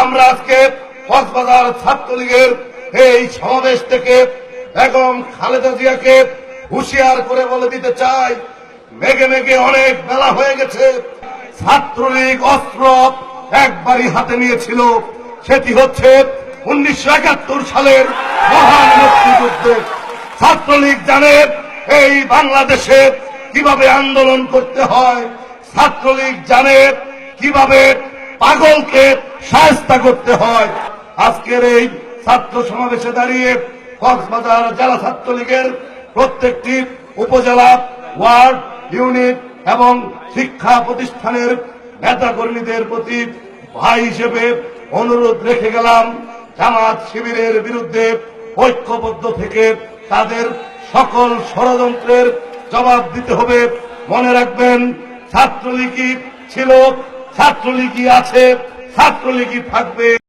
আমরা আজকে কক্সবাজার ছাত্রলীগের এই সমাবেশ থেকে বেগম খালেদা জিয়াকে হুঁশিয়ার করে বলে দিতে চাই। মেঘে মেঘে অনেক বেলা হয়ে গেছে। ছাত্রলীগ অস্ত্র একবারই হাতে নিয়েছিল। সেটি হচ্ছে উনিশশো একাত্তর সালের মহান মুক্তিযুদ্ধে। ছাত্রলীগ জানে এই বাংলাদেশে কীভাবে আন্দোলন করতে হয়। ছাত্রলীগ জানে কীভাবে পাগলকে সাহস্তা করতে হয়। আজকের এই ছাত্র সমাবেশে দাঁড়িয়ে কক্সবাজার জেলা ছাত্রলীগের প্রত্যেকটি উপজেলা, ওয়ার্ড, ইউনিট এবং শিক্ষা প্রতিষ্ঠানের নেতা কর্মীদের প্রতি ভাই হিসেবে অনুরোধ রেখে গেলাম, জামাত শিবিরের বিরুদ্ধে ঐক্যবদ্ধ থেকে তাদের সকল ষড়যন্ত্রের জবাব দিতে হবে। মনে রাখবেন, ছাত্রলীগই ছিল, ছাত্রলীগই আছে। ছাত্রলীগই থাকবে।